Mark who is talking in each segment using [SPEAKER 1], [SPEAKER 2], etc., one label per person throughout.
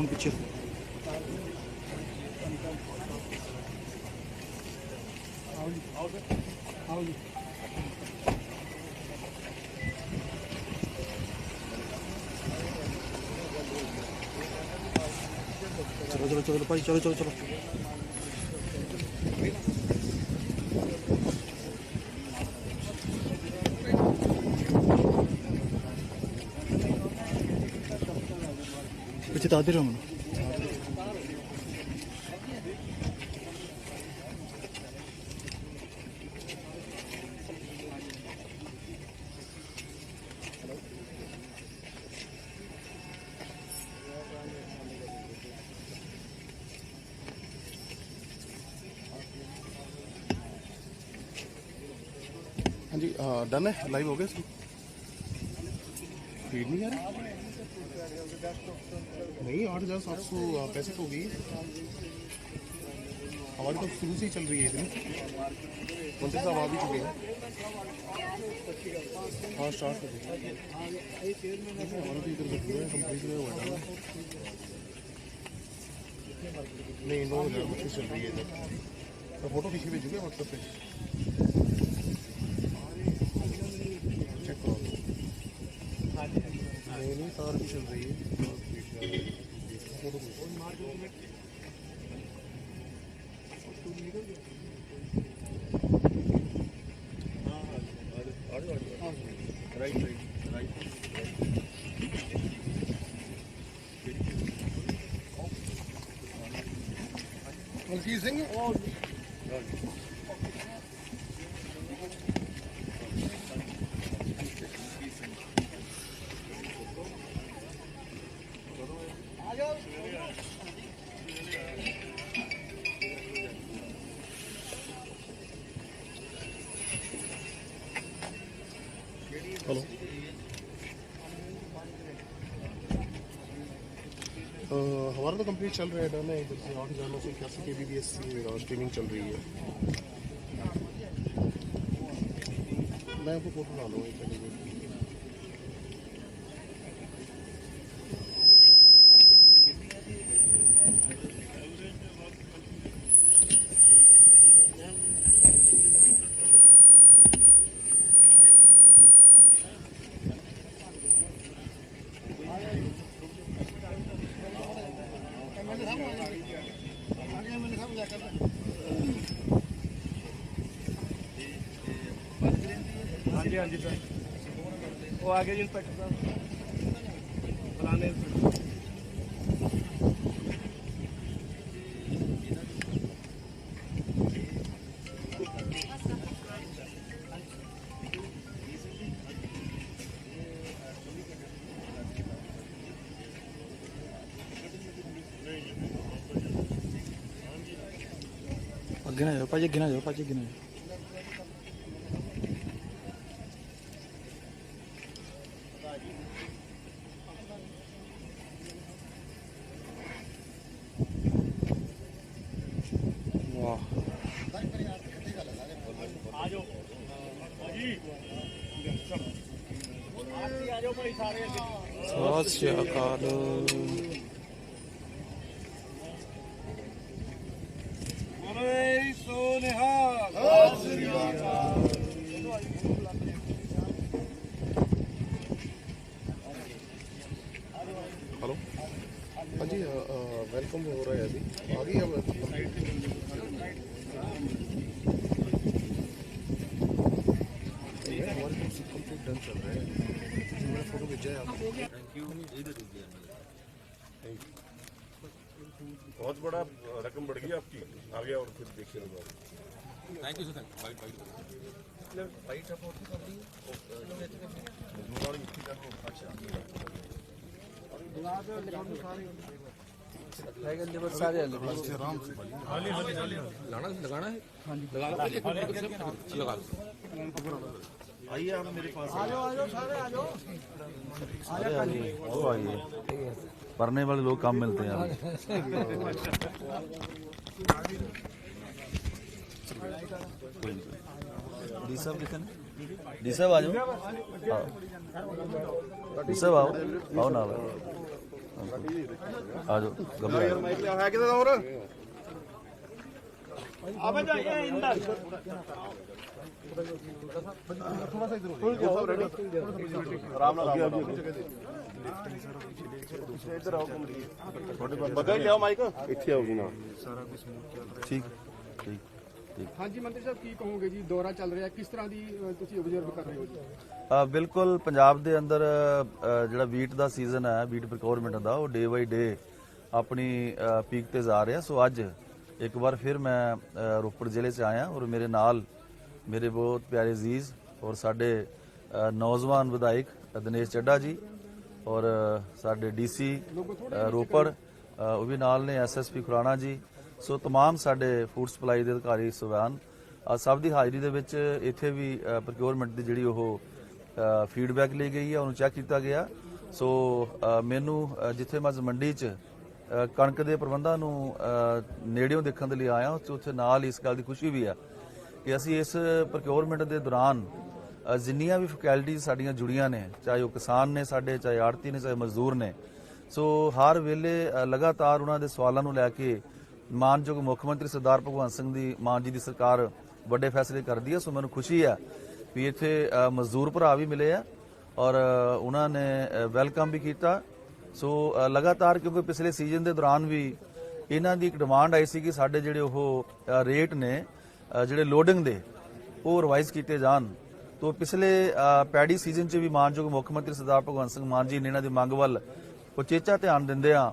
[SPEAKER 1] ਭਾਜੀ ਫੋਨ ਪਿੱਛੇ ਚਲੋ ਚਲੋ ਚਲੋ ਭਾਜੀ ਚਲੋ ਚਲੋ ਚਲੋ ਪਿੱਛੇ ਤਾਂ ਆਦੇ tadır onu.
[SPEAKER 2] ਹਾਂਜੀ ਡਨ ਹੈ? ਲਾਈਵ ਹੋ ਗਿਆ ਫੀਡ ਨਹੀਂ ਆ ਰਹੀ? नहीं, आठ हज़ार सात सौ पैंसठ हो गई हमारी तो शुरू से ही चल रही है इतनी। मंत्री साहब आ भी चुके हैं। हाँ स्टार्ट कर हमारा तो इधर पूरा कंप्लीट हुआ है नहीं नौ हज़ार चल रही है इधर। मैं फ़ोटो खींच भेजूँगा व्हाट्सएप पे। नहीं नहीं तार भी चल रही है right right right Malkit Singh और Thank you. हेलो। हमारा तो कंप्लीट चल रहा है डन है इधर से आठ हज़ार नौ सौ इक्यासी के बी बी एस स्ट्रीमिंग चल रही है। मैं आपको फ़ोटो डालूँगा
[SPEAKER 3] ਹਾਂਜੀ ਹਾਂਜੀ ਸਰ। ਉਹ ਆ ਗਏ ਜੀ ਇੰਸਪੈਕਟਰ ਸਾਹਿਬ। ਫਲਾਣੇ ਇੰਸਪੈਕਟਰ
[SPEAKER 1] ਅੱਗੇ ਨਾ ਜਾਓ, ਭਾਜੀ, ਅੱਗੇ ਨਾ ਜਾਓ, ਭਾਜੀ, ਅੱਗੇ ਨਾ ਜਾਓ। ਵਾਹ
[SPEAKER 3] ਆ ਜਾਓ ਭਾਈ ਸਾਰੇ ਅੱਗੇ
[SPEAKER 1] ਸਤਿ ਸ਼੍ਰੀ ਅਕਾਲ
[SPEAKER 3] ਬੋਲੇ ਸੋ ਨਿਹਾਲ
[SPEAKER 2] हेलो हाँ जी वेलकम हो रहा है अभी आ गई अब
[SPEAKER 4] बहुत बड़ा रकम बढ़ गई आपकी। आगे और फिर देखिए
[SPEAKER 5] थैंक यू सर। लगाना है। लगाना है? लगा लो एक मिनट लगा लो
[SPEAKER 6] वो आइए पढ़ने वाले लोग कम मिलते हैं यहाँ। डी साहब कितने डी साहब आ जाओ हाँ। डी साहब आओ आओ ना ਆ ਜਾਓ ਗੱਭਰੂ
[SPEAKER 1] ਹੈ ਕਿਤੇ ਦਾ ਹੋਰ
[SPEAKER 3] ਆਵੇ ਜਾ ਇਹ ਇੰਦਾ
[SPEAKER 1] ਬੱਗਾ ਲਿਆਓ ਮਾਈਕ
[SPEAKER 2] ਇੱਥੇ ਆਓ ਜੀ ਨਾ
[SPEAKER 6] ਠੀਕ ਠੀਕ ਠੀਕ।
[SPEAKER 7] ਹਾਂਜੀ ਮੰਤਰੀ ਸਾਹਿਬ ਕੀ ਕਹੋਗੇ ਜੀ? ਦੌਰਾ ਚੱਲ ਰਿਹਾ। ਕਿਸ ਤਰ੍ਹਾਂ ਦੀ ਅ, ਤੁਸੀਂ ਆਬਜ਼ਰਵ ਕਰ ਰਹੇ ਹੋ ਜੀ?
[SPEAKER 6] ਅ, ਬਿਲਕੁਲ ਪੰਜਾਬ ਦੇ ਅੰਦਰ ਜਿਹੜਾ ਵੀਟ ਦਾ ਸੀਜ਼ਨ ਹੈ ਵੀਟ ਪ੍ਰੋਕਿਉਰਮੈਂਟ ਦਾ ਉਹ ਡੇ ਬਾਈ ਡੇ ਆਪਣੀ ਪੀਕ ਤੇ ਜਾ ਰਿਹਾ। ਸੋ ਅੱਜ ਇੱਕ ਵਾਰ ਫਿਰ ਮੈਂ ਰੋਪੜ ਜ਼ਿਲ੍ਹੇ 'ਚ ਆਇਆ ਔਰ ਮੇਰੇ ਨਾਲ ਮੇਰੇ ਬਹੁਤ ਪਿਆਰੇ ਅਜ਼ੀਜ਼ ਔਰ ਸਾਡੇ ਅ, ਨੌਜਵਾਨ ਵਿਧਾਇਕ ਦਿਨੇਸ਼ ਚੱਡਾ ਜੀ ਔਰ ਅ, ਸਾਡੇ ਡੀਸੀ ਰੋਪੜ ਅ, ਉਹ ਵੀ ਨਾਲ ਨੇ ਐਸਐਸਪੀ ਖੁਰਾਣਾ ਜੀ ਸੋ तमाम ਸਾਡੇ ਫੂਡ ਸਪਲਾਈ ਦੇ ਅਧਿਕਾਰੀ ਸਵਾਨ ਆ ਸਭ ਦੀ ਹਾਜ਼ਰੀ ਦੇ ਵਿੱਚ ਇੱਥੇ ਵੀ ਪ੍ਰੋਕਿਉਰਮੈਂਟ ਦੀ ਜਿਹੜੀ ਉਹ ਫੀਡਬੈਕ ਲਈ ਗਈ ਹੈ ਉਹਨੂੰ ਚੈੱਕ ਕੀਤਾ ਗਿਆ ਸੋ ਅ, ਮੈਨੂੰ ਅ, ਜਿੱਥੇ ਮੈਂ ਅੱਜ ਮੰਡੀ 'ਚ ਅ, ਕਣਕ ਦੇ ਪ੍ਰਬੰਧਾਂ ਨੂੰ ਅ, ਨੇੜਿਓਂ ਦੇਖਣ ਦੇ ਲਈ ਆਇਆ ਉੱਥੇ ਉੱਥੇ ਨਾਲ ਹੀ ਇਸ ਗੱਲ ਦੀ ਖੁਸ਼ੀ ਵੀ ਆ ਕਿ ਅਸੀਂ ਇਸ ਪ੍ਰੋਕਿਉਰਮੈਂਟ ਦੇ ਦੌਰਾਨ ਜਿੰਨੀਆਂ ਵੀ ਫੈਕਲਟੀਆਂ ਸਾਡੀਆਂ ਜੁੜੀਆਂ ਨੇ, ਚਾਹੇ ਉਹ ਕਿਸਾਨ ਨੇ ਸਾਡੇ, ਚਾਹੇ ਆੜਤੀ ਨੇ, ਚਾਹੇ ਮਜ਼ਦੂਰ ਨੇ, ਸੋ ਹਰ ਵੇਲੇ ਲਗਾਤਾਰ ਉਹਨਾਂ ਦੇ ਸਵਾਲਾਂ ਨੂੰ ਲੈ ਕੇ ਮਾਨਯੋਗ ਮੁੱਖ ਮੰਤਰੀ ਸਰਦਾਰ ਭਗਵੰਤ ਸਿੰਘ ਦੀ, ਮਾਨ ਜੀ ਦੀ ਸਰਕਾਰ ਵੱਡੇ ਫੈਸਲੇ ਕਰਦੀ ਹੈ, ਸੋ ਮੈਨੂੰ ਖੁਸ਼ੀ ਹੈ ਵੀ ਇੱਥੇ ਮਜ਼ਦੂਰ ਭਰਾ ਵੀ ਮਿਲੇ ਆ ਔਰ ਉਹਨਾਂ ਨੇ ਵੈਲਕਮ ਵੀ ਕੀਤਾ। ਸੋ ਲਗਾਤਾਰ ਕਿਉਂਕਿ ਪਿਛਲੇ ਸੀਜ਼ਨ ਦੇ ਦੌਰਾਨ ਵੀ ਇਹਨਾਂ ਦੀ ਇੱਕ ਡਿਮਾਂਡ ਆਈ ਸੀ ਕਿ ਸਾਡੇ ਜਿਹੜੇ ਉਹ ਰੇਟ ਨੇ ਜਿਹੜੇ ਲੋਡਿੰਗ ਦੇ ਉਹ ਰਿਵਾਈਜ਼ ਕੀਤੇ ਜਾਣ। ਤੋਂ ਪਿਛਲੇ ਪੈੜੀ ਸੀਜ਼ਨ 'ਚ ਵੀ ਮਾਨਯੋਗ ਮੁੱਖ ਮੰਤਰੀ ਸਰਦਾਰ ਭਗਵੰਤ ਸਿੰਘ ਮਾਨ ਜੀ ਨੇ ਇਹਨਾਂ ਦੀ ਮੰਗ ਵੱਲ ਉਚੇਚਾ ਧਿਆਨ ਦਿੰਦੇ ਆ।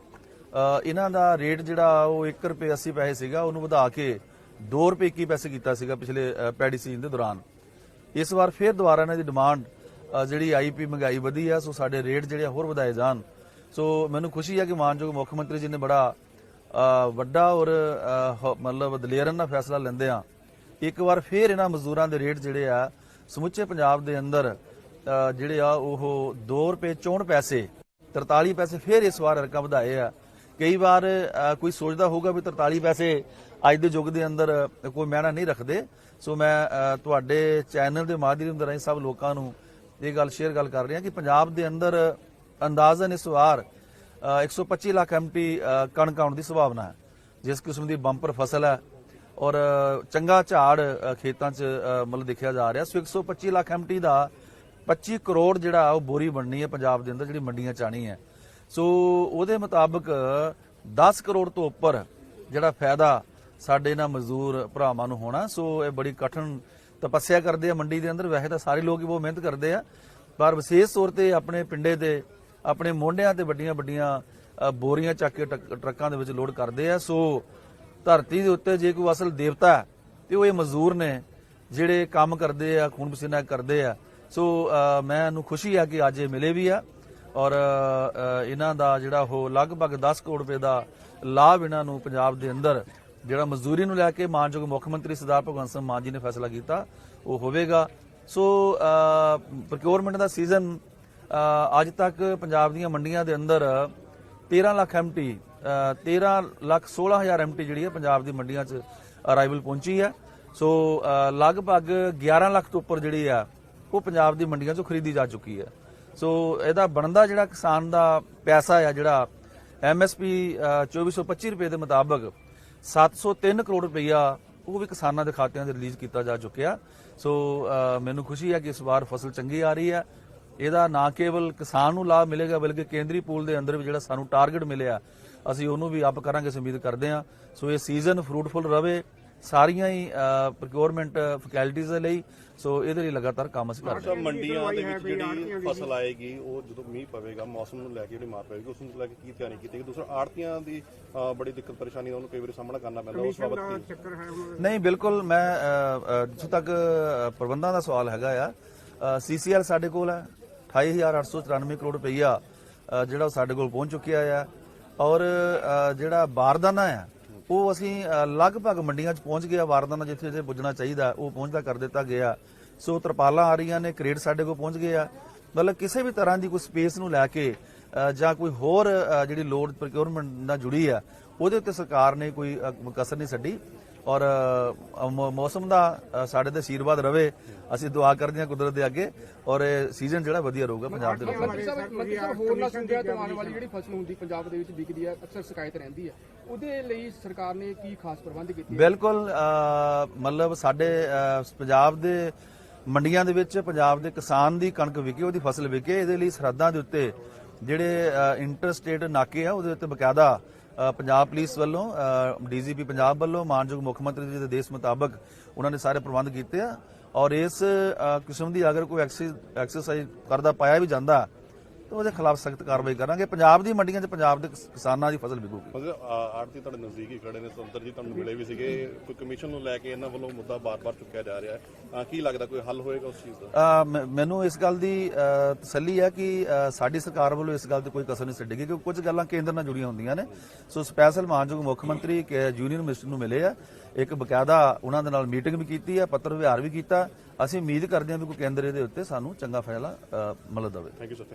[SPEAKER 6] ਇਹਨਾਂ ਦਾ ਰੇਟ ਜਿਹੜਾ ਉਹ 1 ਰੁਪਏ 80 ਪੈਸੇ ਸੀਗਾ ਉਹਨੂੰ ਵਧਾ ਕੇ 2 ਰੁਪਏ 21 ਪੈਸੇ ਕੀਤਾ ਸੀਗਾ ਪਿਛਲੇ ਪੈੜੀ ਸੀਜ਼ਨ ਦੇ ਦੌਰਾਨ। ਇਸ ਵਾਰ ਫਿਰ ਦੁਬਾਰਾ ਇਹਨਾਂ ਦੀ ਡਿਮਾਂਡ ਅ, ਜਿਹੜੀ ਆਈਪੀ ਮਹਿੰਗਾਈ ਵਧੀ ਆ ਸੋ ਸਾਡੇ ਰੇਟ ਜਿਹੜੇ ਆ ਹੋਰ ਵਧਾਏ ਜਾਣ। ਸੋ ਮੈਨੂੰ ਖੁਸ਼ੀ ਹੈ ਕਿ ਮਾਨਯੋਗ ਮੁੱਖ ਮੰਤਰੀ ਜੀ ਨੇ ਬੜਾ ਵੱਡਾ ਔਰ ਮਤਲਬ ਦਲੇਰਨ ਨਾਲ ਫੈਸਲਾ ਲੈਂਦੇ ਆ। ਇੱਕ ਵਾਰ ਫਿਰ ਇਹਨਾਂ ਮਜ਼ਦੂਰਾਂ ਦੇ ਰੇਟ ਜਿਹੜੇ ਆ ਸਮੁੱਚੇ ਪੰਜਾਬ ਦੇ ਅੰਦਰ ਜਿਹੜੇ ਆ ਉਹ 2 ਰੁਪਏ 64 ਪੈਸੇ 43 ਪੈਸੇ ਫਿਰ ਇਸ ਵਾਰ ਰਕਮ ਵਧਾਏ ਆ। ਕਈ ਵਾਰ ਕੋਈ ਸੋਚਦਾ ਹੋਊਗਾ ਵੀ 43 ਪੈਸੇ ਅੱਜ ਦੇ ਯੁੱਗ ਦੇ ਅੰਦਰ ਕੋਈ ਮਾਇਨਾ ਨਹੀਂ ਰੱਖਦੇ। ਸੋ ਮੈਂ ਤੁਹਾਡੇ ਚੈਨਲ ਦੇ ਮਾਧਿਅਮ ਰਾਹੀਂ ਸਭ ਲੋਕਾਂ ਨੂੰ ਇਹ ਗੱਲ ਸ਼ੇਅਰ ਗੱਲ ਕਰ ਰਿਹਾ ਕਿ ਪੰਜਾਬ ਦੇ ਅੰਦਰ ਅੰਦਾਜ਼ਨ ਇਸ ਵਾਰ ਅ, 125 ਲੱਖ ਐਮਟੀ ਕਣਕ ਆਉਣ ਦੀ ਸੰਭਾਵਨਾ ਹੈ। ਜਿਸ ਕਿਸਮ ਦੀ ਬੰਪਰ ਫਸਲ ਹੈ ਔਰ ਚੰਗਾ ਝਾੜ ਖੇਤਾਂ 'ਚ ਮਤਲਬ ਦੇਖਿਆ ਜਾ ਰਿਹਾ। ਸੋ 125 ਲੱਖ ਐਮਟੀ ਦਾ 25 ਕਰੋੜ ਜਿਹੜਾ ਉਹ ਬੋਰੀ ਬਣਨੀ ਹੈ ਪੰਜਾਬ ਦੇ ਅੰਦਰ, ਜਿਹੜੀ ਮੰਡੀਆਂ ਚ ਆਣੀ ਹੈ। ਸੋ ਉਹਦੇ ਮੁਤਾਬਕ 10 ਕਰੋੜ ਤੋਂ ਉੱਪਰ ਜਿਹੜਾ ਫਾਇਦਾ ਸਾਡੇ ਇਹਨਾਂ ਮਜ਼ਦੂਰ ਭਰਾਵਾਂ ਨੂੰ ਹੋਣਾ, ਸੋ ਇਹ ਬੜੀ ਕਠਿਨ ਤਪੱਸਿਆ ਕਰਦੇ ਆ ਮੰਡੀ ਦੇ ਅੰਦਰ। ਵੈਸੇ ਤਾਂ ਸਾਰੇ ਲੋਕ ਹੀ ਬਹੁਤ ਮਿਹਨਤ ਕਰਦੇ ਆ, ਪਰ ਵਿਸ਼ੇਸ਼ ਤੌਰ ਤੇ ਆਪਣੇ ਪਿੰਡੇ ਤੇ ਆਪਣੇ ਮੋਢਿਆਂ ਤੇ ਵੱਡੀਆਂ ਵੱਡੀਆਂ ਬੋਰੀਆਂ ਚੱਕ ਕੇ ਟਰੱਕ- ਟਰੱਕਾਂ ਦੇ ਵਿੱਚ ਲੋਡ ਕਰਦੇ ਆ। ਸੋ ਧਰਤੀ ਦੇ ਉੱਤੇ ਜੇ ਕੋਈ ਅਸਲ ਦੇਵਤਾ ਹੈ, ਤੇ ਉਹ ਇਹ ਮਜ਼ਦੂਰ ਨੇ, ਜਿਹੜੇ ਕੰਮ ਕਰਦੇ ਆ, ਖੂਨ ਪਸੀਨਾ ਕਰਦੇ ਆ। ਸੋ ਮੈਂ ਮੈਨੂੰ ਖੁਸ਼ੀ ਆ ਕਿ ਅੱਜ ਇਹ ਮਿਲੇ ਵੀ ਆ। ਔਰ ਇਹਨਾਂ ਦਾ ਜਿਹੜਾ ਉਹ ਲਗਭਗ 10 ਕਰੋੜ ਰੁਪਏ ਦਾ ਲਾਭ ਇਹਨਾਂ ਨੂੰ ਪੰਜਾਬ ਦੇ ਅੰਦਰ, ਜਿਹੜਾ ਮਜ਼ਦੂਰੀ ਨੂੰ ਲੈ ਕੇ ਮਾਨਯੋਗ ਮੁੱਖ ਮੰਤਰੀ ਸਰਦਾਰ ਭਗਵੰਤ ਸਿੰਘ ਮਾਨ ਜੀ ਨੇ ਫੈਸਲਾ ਕੀਤਾ, ਉਹ ਹੋਵੇਗਾ। ਸੋ ਪ੍ਰੋਕਿਉਰਮੈਂਟ ਦਾ ਸੀਜ਼ਨ ਅੱਜ ਤੱਕ ਪੰਜਾਬ ਦੀਆਂ ਮੰਡੀਆਂ ਦੇ ਅੰਦਰ 13 ਲੱਖ ਐਮਟੀ 13 ਲੱਖ 16 ਹਜ਼ਾਰ ਐਮਟੀ ਜਿਹੜੀ ਹੈ ਪੰਜਾਬ ਦੀ ਮੰਡੀਆਂ 'ਚ ਅਰਾਈਵਲ ਪਹੁੰਚੀ ਹੈ। ਸੋ ਲਗਭਗ 11 ਲੱਖ ਤੋਂ ਉੱਪਰ ਜਿਹੜੀ ਆ, ਉਹ ਪੰਜਾਬ ਦੀ ਮੰਡੀਆਂ 'ਚੋਂ ਖਰੀਦੀ ਜਾ ਚੁੱਕੀ ਹੈ। ਸੋ ਇਹਦਾ ਬਣਦਾ ਜਿਹੜਾ ਕਿਸਾਨ ਦਾ ਪੈਸਾ ਆ, ਜਿਹੜਾ ਐਮਐਸਪੀ 2425 ਰੁਪਏ ਦੇ ਮੁਤਾਬਕ 703 ਕਰੋੜ ਰੁਪਈਆ ਉਹ ਵੀ ਕਿਸਾਨਾਂ ਦੇ ਖਾਤਿਆਂ 'ਚ ਰਿਲੀਜ਼ ਕੀਤਾ ਜਾ ਚੁੱਕਿਆ। ਸੋ ਮੈਨੂੰ ਖੁਸ਼ੀ ਹੈ ਕਿ ਇਸ ਵਾਰ ਫਸਲ ਚੰਗੀ ਆ ਰਹੀ ਹੈ। ਇਹਦਾ ਨਾ ਕੇਵਲ ਕਿਸਾਨ ਨੂੰ ਲਾਭ ਮਿਲੇਗਾ, ਬਲਕਿ ਕੇਂਦਰੀ ਪੂਲ ਦੇ ਅੰਦਰ ਵੀ ਜਿਹੜਾ ਸਾਨੂੰ ਟਾਰਗੇਟ ਮਿਲਿਆ ਅਸੀਂ ਉਹਨੂੰ ਵੀ ਅਪ ਕਰਾਂਗੇ ਉਮੀਦ ਕਰਦੇ ਹਾਂ। ਸੋ ਇਹ ਸੀਜ਼ਨ ਫਰੂਟਫੁਲ ਰਵੇ ਸਾਰੀਆਂ ਹੀ ਪ੍ਰੋਕਿਉਰਮੈਂਟ ਫੈਕਲਟੀਆਂ ਦੇ ਲਈ। ਸੋ ਇਹਦੇ ਲਈ ਲਗਾਤਾਰ ਕੰਮ ਅਸੀਂ ਕਰ ਰਹੇ ਹਾਂ।
[SPEAKER 2] ਮੰਡੀਆਂ ਦੇ ਵਿੱਚ ਜਿਹੜੀ ਫਸਲ ਆਏਗੀ ਉਹ ਜਦੋਂ ਮੀਂਹ ਪਵੇਗਾ ਮੌਸਮ ਨੂੰ ਲੈ ਕੇ ਜਿਹੜੀ ਮਾਰ ਪਵੇਗੀ ਉਸ ਨੂੰ ਲੈ ਕੇ ਕੀ ਤਿਆਰੀ ਕੀਤੀ ਗਈ? ਦੂਸਰਾ ਆੜਤੀਆਂ ਦੀ ਬੜੀ ਦਿੱਕਤ ਪਰੇਸ਼ਾਨੀ ਦਾ ਉਹਨੂੰ ਕਈ ਵਾਰੀ ਸਾਹਮਣਾ ਕਰਨਾ ਪੈਂਦਾ ਉਸ ਬਾਬਤ
[SPEAKER 6] ਨਹੀਂ ਬਿਲਕੁਲ ਮੈਂ ਜਿੱਥੋਂ ਤੱਕ ਪ੍ਰਬੰਧਾਂ ਦਾ ਸਵਾਲ ਹੈਗਾ ਆ ਸੀਸੀਐਲ ਸਾਡੇ ਕੋਲ ਹੈ। 28894 ਕਰੋੜ ਰੁਪਈਆ ਜਿਹੜਾ ਉਹ ਸਾਡੇ ਕੋਲ ਪਹੁੰਚ ਚੁੱਕਿਆ ਆ। ਔਰ ਜਿਹੜਾ ਬਾਰਦਾਨਾ ਆ, ਉਹ ਅਸੀਂ ਲਗਭਗ ਮੰਡੀਆਂ 'ਚ ਪਹੁੰਚ ਗਿਆ। ਵਾਰਦਾਨਾ ਜਿੱਥੇ ਜਿੱਥੇ ਪੁੱਜਣਾ ਚਾਹੀਦਾ, ਉਹ ਪਹੁੰਚਦਾ ਕਰ ਦਿੱਤਾ ਗਿਆ। ਸੋ ਤਰਪਾਲਾਂ ਆ ਰਹੀਆਂ ਨੇ ਕ੍ਰੇਡ ਸਾਡੇ ਕੋਲ ਪਹੁੰਚ ਗਏ ਆ ਮਤਲਬ ਕਿਸੇ ਵੀ ਤਰ੍ਹਾਂ ਦੀ ਕੋਈ ਸਪੇਸ ਨੂੰ ਲੈ ਕੇ ਜਾਂ ਕੋਈ ਹੋਰ ਜਿਹੜੀ ਲੋਡ ਪ੍ਰੋਕਿਉਰਮੈਂਟ ਨਾਲ ਜੁੜੀ ਆ, ਉਹਦੇ ਉੱਤੇ ਸਰਕਾਰ ਨੇ ਕੋਈ ਕਸਰ ਨਹੀਂ ਛੱਡੀ। ਔਰ ਮੌਸਮ ਦਾ ਸਾਡੇ ਤੇ ਆਸ਼ੀਰਵਾਦ ਰਵੇ ਅਸੀਂ ਦੁਆ ਕਰਦੇ ਹਾਂ ਕੁਦਰਤ ਦੇ ਅੱਗੇ ਔਰ ਇਹ ਸੀਜ਼ਨ ਜਿਹੜਾ ਵਧੀਆ ਰਹੂਗਾ ਪੰਜਾਬ ਦੇ
[SPEAKER 7] ਮੰਤਰੀ ਸਾਹਿਬ ਹੋਰ ਨਾ ਸੁਣਦਿਆ ਤੋਂ ਆਉਣ ਵਾਲੀ ਜਿਹੜੀ ਫਸਲ ਹੁੰਦੀ ਪੰਜਾਬ ਦੇ ਵਿੱਚ ਵਿਕਦੀ ਹੈ ਅਕਸਰ ਸ਼ਿਕਾਇਤ ਰਹਿੰਦੀ ਹੈ ਉਹਦੇ ਲਈ ਸਰਕਾਰ ਨੇ ਕੀ ਖਾਸ ਪ੍ਰਬੰਧ ਕੀਤੇ?
[SPEAKER 6] ਬਿਲਕੁਲ ਮਤਲਬ ਸਾਡੇ ਪੰਜਾਬ ਦੇ ਮੰਡੀਆਂ ਦੇ ਵਿੱਚ ਪੰਜਾਬ ਦੇ ਕਿਸਾਨ ਦੀ ਕਣਕ ਵਿਕੇ ਉਹਦੀ ਫਸਲ ਵਿਕੇ ਇਹਦੇ ਲਈ ਸਰਹੱਦਾਂ ਦੇ ਉੱਤੇ ਜਿਹੜੇ ਇੰਟਰਸਟੇਟ ਨਾਕੇ ਆ ਉਹਦੇ ਉੱਤੇ ਬਕਾਇਦਾ ਪੰਜਾਬ ਪੁਲਿਸ ਵੱਲੋਂ ਡੀਜੀਪੀ ਪੰਜਾਬ ਵੱਲੋਂ, ਮਾਨਯੋਗ ਮੁੱਖ ਮੰਤਰੀ ਜੀ ਦੇ ਆਦੇਸ਼ ਮੁਤਾਬਕ ਉਹਨਾਂ ਨੇ ਸਾਰੇ ਪ੍ਰਬੰਧ ਕੀਤੇ ਆ। ਔਰ ਇਸ ਕਿਸਮ ਦੀ ਅਗਰ ਕੋਈ ਐਕਸਰਸਾਈਜ਼ ਕਰਦਾ ਪਾਇਆ ਵੀ ਜਾਂਦਾ ਤਾਂ ਉਹਦੇ ਖਿਲਾਫ ਸਖਤ ਕਾਰਵਾਈ ਕਰਾਂਗੇ। ਪੰਜਾਬ ਦੀ ਮੰਡੀਆਂ 'ਚ ਪੰਜਾਬ ਦੇ ਕਿਸ- ਕਿਸਾਨਾਂ ਦੀ ਫਸਲ ਵਿਕੂਗੀ।
[SPEAKER 2] ਮਤਲਬ ਆੜਤੀ ਤੁਹਾਡੇ ਨਜ਼ਦੀਕ ਹੀ ਖੜੇ ਨੇ ਸੁੰਦਰ ਜੀ ਤੁਹਾਨੂੰ ਮਿਲੇ ਵੀ ਸੀਗੇ। ਕੋਈ ਕਮਿਸ਼ਨ ਨੂੰ ਲੈ ਕੇ ਇਹਨਾਂ ਵੱਲੋਂ ਮੁੱਦਾ ਬਾਰ-ਬਾਰ ਚੁੱਕਿਆ ਜਾ ਰਿਹਾ ਹੈ। ਕੀ ਲੱਗਦਾ ਕੋਈ ਹੱਲ ਹੋਏਗਾ ਉਸ ਚੀਜ਼ ਦਾ?
[SPEAKER 6] ਮੈਨੂੰ ਇਸ ਗੱਲ ਦੀ ਤਸੱਲੀ ਹੈ ਕਿ ਸਾਡੀ ਸਰਕਾਰ ਵੱਲੋਂ ਇਸ ਗੱਲ ਤੇ ਕੋਈ ਕਸਰ ਨਹੀਂ ਛੱਡੇਗੀ ਕਿਉਂਕਿ ਕੁਝ ਗੱਲਾਂ ਕੇਂਦਰ ਨਾਲ ਜੁੜੀਆਂ ਹੁੰਦੀਆਂ ਨੇ। ਸੋ ਸਪੈਸ਼ਲ ਮਾਨਯੋਗ ਮੁੱਖ ਮੰਤਰੀ ਯੂਨੀਅਨ ਮਿਨਿਸਟਰ ਨੂੰ ਮਿਲੇ ਆ। ਇੱਕ ਬਕਾਇਦਾ ਉਹਨਾਂ ਦੇ ਨਾਲ ਮੀਟਿੰਗ ਵੀ ਕੀਤੀ ਹੈ ਪੱਤਰ ਵਿਹਾਰ ਵੀ ਕੀਤਾ। ਅਸੀਂ ਉਮੀਦ ਕਰਦੇ ਹਾਂ ਵੀ ਕੋਈ ਕੇਂਦਰ ਇਹਦੇ ਉੱਤੇ ਸਾਨੂੰ ਚੰਗਾ ਫੈਸਲਾ ਮਤਲਬ ਦੇਵੇ।
[SPEAKER 2] Thank you sir thank